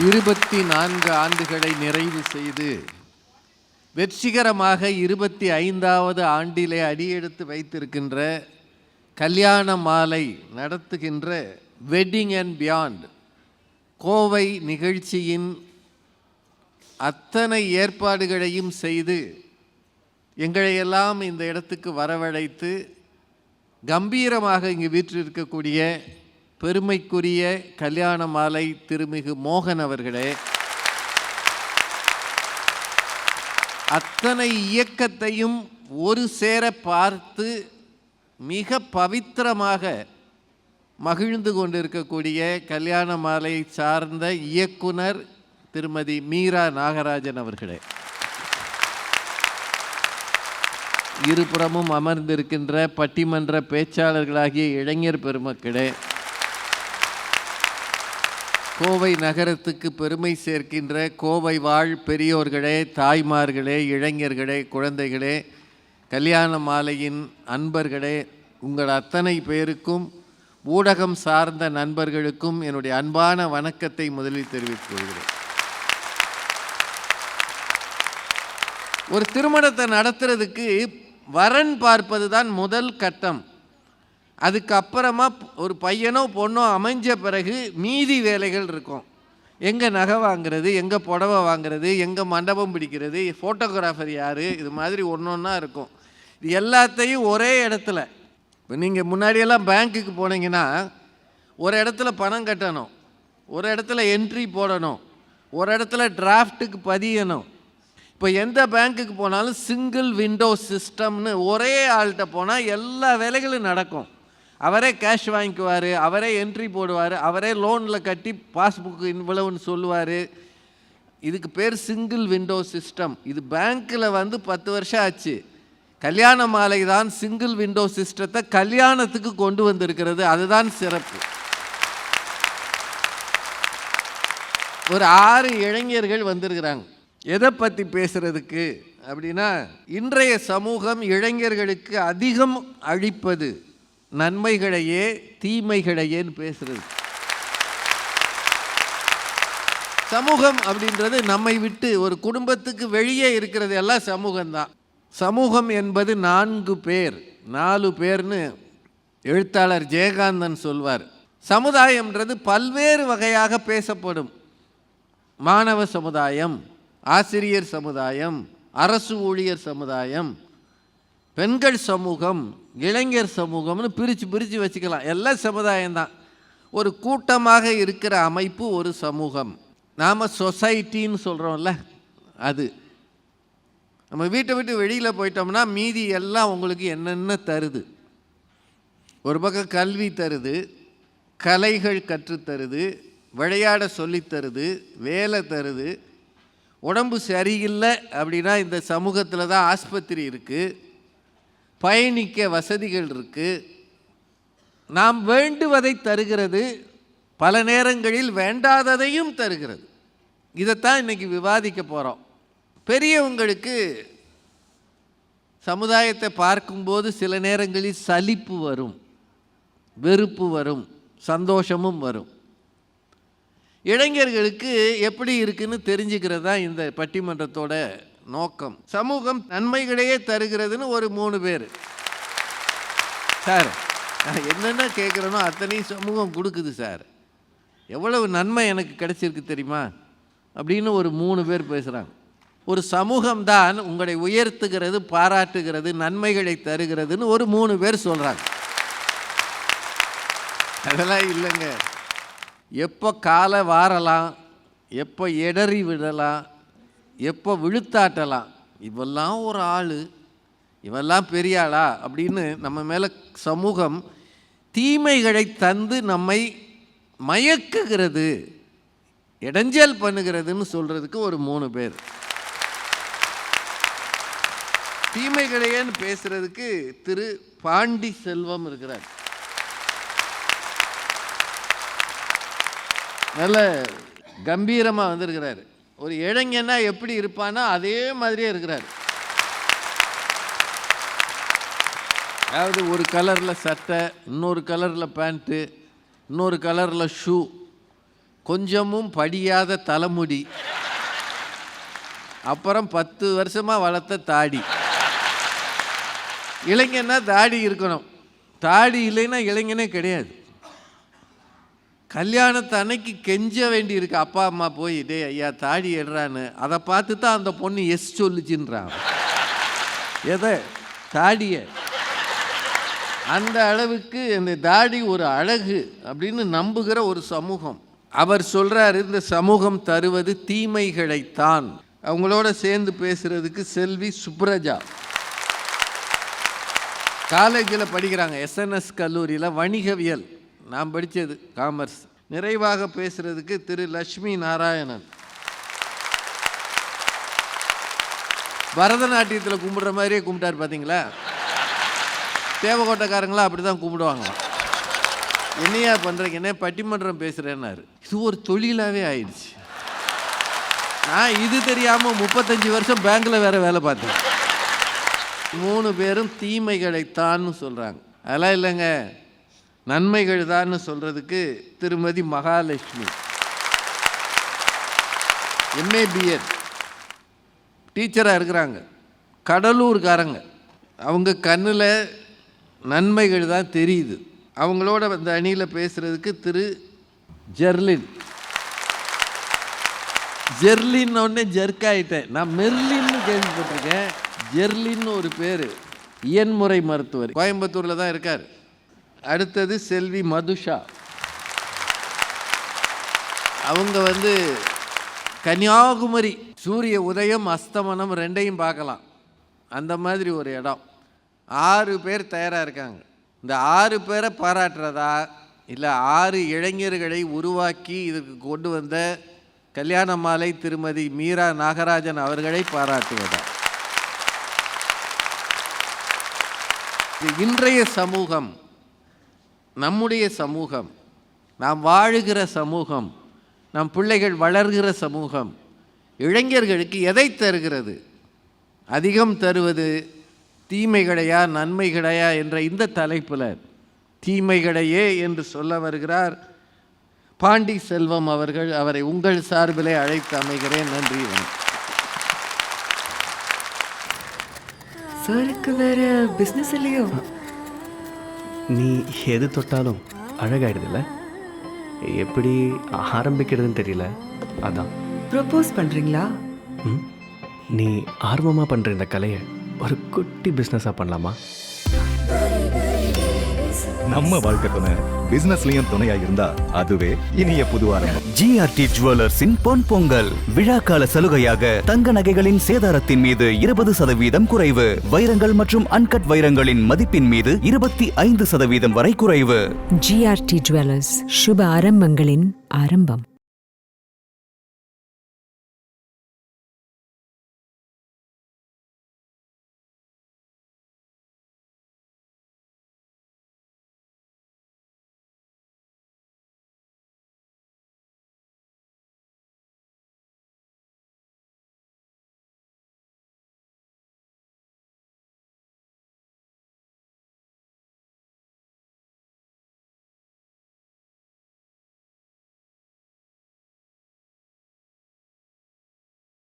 இருபத்தி நான்கு ஆண்டுகளை நிறைவு செய்து வெற்றிகரமாக இருபத்தி ஐந்தாவது ஆண்டிலே அடியெடுத்து வைத்திருக்கின்ற கல்யாண மாலை நடத்துகின்ற வெட்டிங் அண்ட் பியாண்ட் கோவை நிகழ்ச்சியின் அத்தனை ஏற்பாடுகளையும் செய்து எங்களையெல்லாம் இந்த இடத்துக்கு வரவழைத்து கம்பீரமாக இங்கு வீற்றிருக்கக்கூடிய பெருமைக்குரிய கல்யாண மாலை திருமிகு மோகன் அவர்களே அத்தனை இயக்கத்தையும் ஒரு சேர பார்த்து மிக பவித்திரமாக மகிழ்ந்து கொண்டிருக்கக்கூடிய கல்யாண மாலை சார்ந்த இயக்குனர் திருமதி மீரா நாகராஜன் அவர்களே. இருபுறமும் அமர்ந்திருக்கின்ற பட்டிமன்ற பேச்சாளர்களாகிய இளைஞர் பெருமக்களே கோவை நகரத்துக்கு பெருமை சேர்க்கின்ற கோவை வாழ் பெரியோர்களே தாய்மார்களே இளைஞர்களே குழந்தைகளே கல்யாண மாலையின் அன்பர்களே உங்கள் அத்தனை பேருக்கும் ஊடகம் சார்ந்த நண்பர்களுக்கும் என்னுடைய அன்பான வணக்கத்தை முதலில் தெரிவித்துக் கொள்கிறேன். ஒரு திருமணத்தை நடத்துறதுக்கு வரன் பார்ப்பது தான் முதல் கட்டம். அதுக்கப்புறமா ஒரு பையனோ பொண்ணோ அமைஞ்ச பிறகு மீதி வேலைகள் இருக்கும். எங்கே நகை வாங்குறது எங்கே புடவை வாங்குறது எங்கே மண்டபம் பிடிக்கிறது ஃபோட்டோகிராஃபர் யார் இது மாதிரி ஒன்று ஒன்றா இருக்கும். இது எல்லாத்தையும் ஒரே இடத்துல. இப்போ நீங்கள் முன்னாடியெல்லாம் பேங்க்குக்கு போனீங்கன்னா ஒரு இடத்துல பணம் கட்டணும் ஒரு இடத்துல என்ட்ரி போடணும் ஒரு இடத்துல டிராஃப்ட்டுக்கு பதியணும். இப்போ எந்த பேங்க்குக்கு போனாலும் சிங்கிள் விண்டோ சிஸ்டம்னு ஒரே ஆள்கிட்ட போனால் எல்லா வேலைகளும் நடக்கும். அவரே கேஷ் வாங்கிக்குவார் அவரே என்ட்ரி போடுவார் அவரே லோனில் கட்டி பாஸ்புக் இவ்வளவுன்னு சொல்லுவார். இதுக்கு பேர் சிங்கிள் விண்டோ சிஸ்டம் இது பேங்க்கில் வந்து பத்து வருஷம் ஆச்சு. கல்யாண மாலை தான் சிங்கிள் விண்டோ சிஸ்டத்தை கல்யாணத்துக்கு கொண்டு வந்திருக்கிறது. அதுதான் சிறப்பு. ஒரு ஆறு இளைஞர்கள் வந்திருக்கிறாங்க. எதை பற்றி பேசுகிறதுக்கு அப்படின்னா இன்றைய சமூகம் இளைஞர்களுக்கு அதிகம் அழிப்பது. நன்மைகளையே தீமைகளையேன்னு பேசுறது. சமூகம் அப்படின்றது நம்மை விட்டு ஒரு குடும்பத்துக்கு வெளியே இருக்கிறது எல்லாம் சமூகம்தான். சமூகம் என்பது நான்கு பேர் நாலு பேர்னு எழுத்தாளர் ஜெயகாந்தன் சொல்வார். சமுதாயம்ன்றது பல்வேறு வகையாக பேசப்படும். மாணவ சமுதாயம் ஆசிரியர் சமுதாயம் அரசு ஊழியர் சமுதாயம் பெண்கள் சமூகம் இளைஞர் சமூகம்னு பிரித்து பிரித்து வச்சுக்கலாம். எல்லா சமுதாயம்தான். ஒரு கூட்டமாக இருக்கிற அமைப்பு ஒரு சமூகம். நாம் சொசைட்டின்னு சொல்கிறோம்ல அது. நம்ம வீட்டை விட்டு வெளியில் போயிட்டோம்னா மீதி எல்லாம் உங்களுக்கு என்னென்ன தருது? ஒரு பக்கம் கல்வி தருது கலைகள் கற்றுத்தருது விளையாட சொல்லித்தருது வேலை தருது. உடம்பு சரியில்லை அப்படின்னா இந்த சமூகத்தில் தான் ஆஸ்பத்திரி இருக்குது பயணிக்க வசதிகள் இருக்குது நாம் வேண்டுவதை தருகிறது பல நேரங்களில் வேண்டாததையும் தருகிறது. இதைத்தான் இன்றைக்கி விவாதிக்க போகிறோம் பெரியவங்களுக்கு சமுதாயத்தை பார்க்கும்போது சில நேரங்களில் சலிப்பு வரும் வெறுப்பு வரும் சந்தோஷமும் வரும். இளைஞர்களுக்கு எப்படி இருக்குன்னு தெரிஞ்சுக்கிறது தான் இந்த பட்டிமன்றத்தோட நோக்கம். சமூகம் நன்மைகளையே தருகிறதுன்னு ஒரு மூணு பேர். சார் நான் என்னென்ன கேட்குறேனோ அத்தனையும் சமூகம் கொடுக்குது சார். எவ்வளவு நன்மை எனக்கு கிடைச்சிருக்கு தெரியுமா? அப்படின்னு ஒரு மூணு பேர் பேசுகிறாங்க ஒரு சமூகம்தான் உங்களை உயர்த்துகிறது பாராட்டுகிறது நன்மைகளை தருகிறதுன்னு ஒரு மூணு பேர் சொல்கிறாங்க அதெல்லாம் இல்லைங்க. எப்போ காலை வாரலாம் எப்போ இடறி விடலாம் எப்போ விழுத்தாட்டலாம்? இவெல்லாம் ஒரு ஆள். இவெல்லாம் பெரிய ஆளா? அப்படின்னு நம்ம மேலே சமூகம் தீமைகளை தந்து நம்மை மயக்குகிறது. இடைஞ்சல் பண்ணுகிறதுன்னு சொல்கிறதுக்கு ஒரு மூணு பேர். தீமைகளையேன்னு பேசுகிறதுக்கு திரு பாண்டி செல்வம் இருக்கிறார். நல்ல கம்பீரமாக வந்திருக்கிறாரு. ஒரு இளைஞனா எப்படி இருப்பானோ அதே மாதிரியே இருக்கிறார். அதாவது ஒரு கலரில் சட்டை இன்னொரு கலரில் பேண்ட்டு இன்னொரு கலரில் ஷூ கொஞ்சமும் படியாத தலைமுடி அப்புறம் பத்து வருஷமாக வளர்த்த தாடி. இளைஞன்னா தாடி இருக்கணும். தாடி இல்லைன்னா இளைஞனே கிடையாது. கல்யாணத்தை அன்னைக்கு கெஞ்ச வேண்டியிருக்கு. அப்பா அம்மா போய் டே ஐயா தாடி எடுறான்னு. அதை பார்த்து தான் அந்த பொண்ணு எஸ் சொல்லுச்சுன்றான். எதை? தாடிய. அந்த அளவுக்கு இந்த தாடி ஒரு அழகு அப்படின்னு நம்புகிற ஒரு சமூகம். அவர் சொல்கிறார் இந்த சமூகம் தருவது தீமைகளைத்தான். அவங்களோட சேர்ந்து பேசுகிறதுக்கு செல்வி சுப்ரஜா. காலேஜில் படிக்கிறாங்க எஸ்என்எஸ் கல்லூரியில் வணிகவியல். நான் படித்தது காமர்ஸ் நிறைவாக பேசுறதுக்கு திரு லட்சுமி நாராயணன். பரதநாட்டியத்தில் கும்பிடுற மாதிரியே கும்பிட்டார் பார்த்தீங்களா தேவகோட்டைக்காரங்களாம் அப்படி தான் கும்பிடுவாங்களாம் என்னையா பண்ணுறீங்க என்ன பட்டிமன்றம் பேசுகிறேன்னாரு இது ஒரு தொழிலாகவே ஆயிடுச்சு. நான் இது தெரியாமல் முப்பத்தஞ்சு வருஷம் பேங்க்கில் வேறு வேலை பார்த்தேன். மூணு பேரும் தீமைகளைத்தான்னு சொல்கிறாங்க அதெல்லாம் இல்லைங்க. நன்மைகள் தான்னு சொல்கிறதுக்கு திருமதி மகாலட்சுமி. எம்ஏ பிஎட் டீச்சராக இருக்கிறாங்க. கடலூர்காரங்க. அவங்க கண்ணில் நன்மைகள் தான் தெரியுது. அவங்களோட அந்த அணியில் பேசுகிறதுக்கு திரு ஜெர்லின். ஜெர்லின் ஒன்று ஜெர்க் ஆயிட்டேன். நான் மெர்லின்னு கேள்விப்பட்டிருக்கேன். ஜெர்லின்னு ஒரு பேர். இயன்முறை மருத்துவர். கோயம்புத்தூரில் தான் இருக்கார். அடுத்தது செல்வி மதுஷா. அவங்க வந்து கன்னியாகுமரி சூரிய உதயம் அஸ்தமனம் ரெண்டையும் பார்க்கலாம். அந்த மாதிரி ஒரு இடம். ஆறு பேர் தயாராக இருக்காங்க. இந்த ஆறு பேரை பாராட்டுறதா இல்லை ஆறு இளைஞர்களை உருவாக்கி இதுக்கு கொண்டு வந்த கல்யாண மாலை திருமதி மீரா நாகராஜன் அவர்களை பாராட்டுவதா? இன்றைய சமூகம் நம்முடைய சமூகம் நாம் வாழுகிற சமூகம் நம் பிள்ளைகள் வளர்கிற சமூகம் இளைஞர்களுக்கு எதை தருகிறது? அதிகம் தருவது தீமைகளையா நன்மைகளையா என்ற இந்த தலைப்பில் தீமைகளையே என்று சொல்ல வருகிறார் பாண்டி செல்வம் அவர்கள். அவரை உங்கள் சார்பிலே அழைத்து அமைகிறேன். நன்றி. வணக்கம். சாருக்கு வேற பிஸ்னஸ் இல்லையோ? நீ எது தொட்டாலும் அழகாயிடுதுல்ல? எப்படி ஆரம்பிக்கிறதுன்னு தெரியல. அதான். ப்ரப்போஸ் பண்றீங்களா? ம்? நீ ஆர்வமாக பண்ணுற இந்த கலையை ஒரு குட்டி பிஸ்னஸாக பண்ணலாமா? நம்ம வாழ்க்கை துணை பிசினஸ்லயும் துணையா இருந்தா அதுவே இனிய புது ஆரம்பம். ஜிஆர்டி ஜுவல்லர்ஸின் பொன் பொங்கல். விழாக்கால சலுகையாக தங்க நகைகளின் சேதாரத்தின் மீது இருபது சதவீதம் குறைவு. வைரங்கள் மற்றும் அன்கட் வைரங்களின் மதிப்பின் மீது இருபத்தி ஐந்து சதவீதம் வரை குறைவு. ஜிஆர்டி ஜுவல்லர்ஸ் சுப ஆரம்பங்களின் ஆரம்பம்.